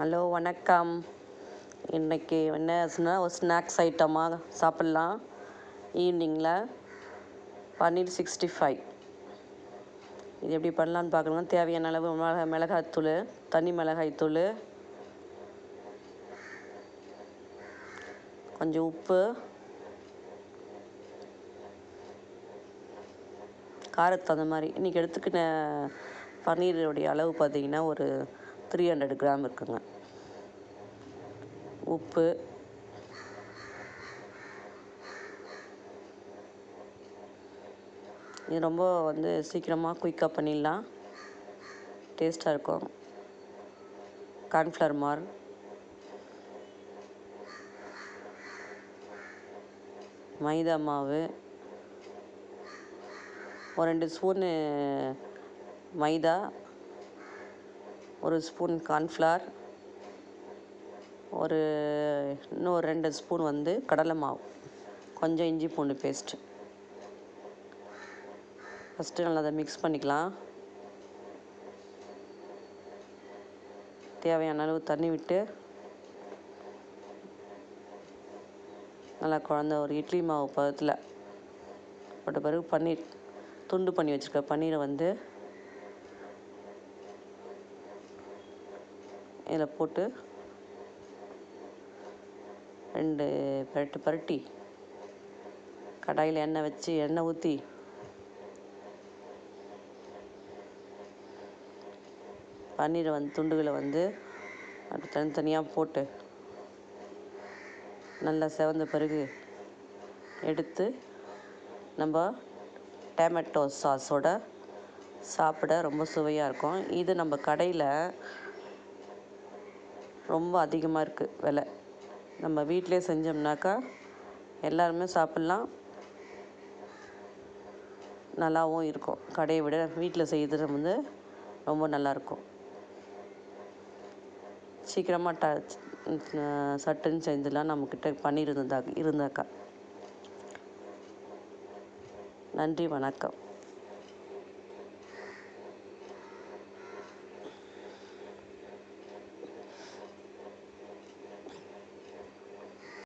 Hello வணக்கம். இன்றைக்கி என்ன ஒரு ஸ்நாக்ஸ் ஐட்டமாக சாப்பிட்லாம். ஈவினிங்கில் பன்னீர் சிக்ஸ்டி ஃபைவ். இது எப்படி பண்ணலான்னு பார்க்கணுங்க தேவையான அளவு மிளகா மிளகாய்த்தூள் தனி மிளகாய்த்தூள் கொஞ்சம் உப்பு காரத்துக்கு தகுந்த மாதிரி. இன்றைக்கி எடுத்துக்கின பன்னீருடைய அளவு பார்த்திங்கன்னா ஒரு த்ரீ ஹண்ட்ரட் கிராம் இருக்குங்க. உப்பு. இது ரொம்ப வந்து சீக்கிரமாக குயிக்காக பண்ணிடலாம். டேஸ்ட்டாக இருக்கும். கார்ன்ஃப்ளவர் மார் மைதா மாவு. ஒரு ரெண்டு ஸ்பூனு மைதா. ஒரு ஸ்பூன் கார்ன்ஃப்ளவர் ஒரு இன்னும் ஒரு ரெண்டு ஸ்பூன் வந்து கடலை மாவு. கொஞ்சம் இஞ்சி பூண்டு பேஸ்ட்டு. ஃபஸ்ட்டு நல்லா அதை மிக்ஸ் பண்ணிக்கலாம். தேவையான அளவு தண்ணி விட்டு நல்லா குழந்த ஒரு இட்லி மாவு பதத்தில் போட்ட பிறகு பன்னீர் துண்டு பண்ணி வச்சுருக்க பன்னீரை வந்து இதில் போட்டு ரெண்டு பரட்டு பரட்டி கடாயில் எண்ணெய் வச்சு எண்ணெய் ஊற்றி பன்னீரை வந்து துண்டுகளை வந்து அப்படி தனித்தனியாக போட்டு நல்லா செவந்த பிறகு எடுத்து நம்ம டேமேட்டோ சாஸோட சாப்பிட ரொம்ப சுவையாக இருக்கும். இது நம்ம கடையில் ரொம்ப அதிகமாக இருக்குது விலை. நம்ம வீட்டிலே செஞ்சோம்னாக்கா எல்லாருமே சாப்பிட்லாம். நல்லாவும் இருக்கும். கடையை விட வீட்டில் செய்கிறது வந்து ரொம்ப நல்லாயிருக்கும் சீக்கிரமாக ட சட்டுன்னு செஞ்சிடலாம் நம்மக்கிட்ட பன்னீர் இருந்தாக்கா. நன்றி வணக்கம்.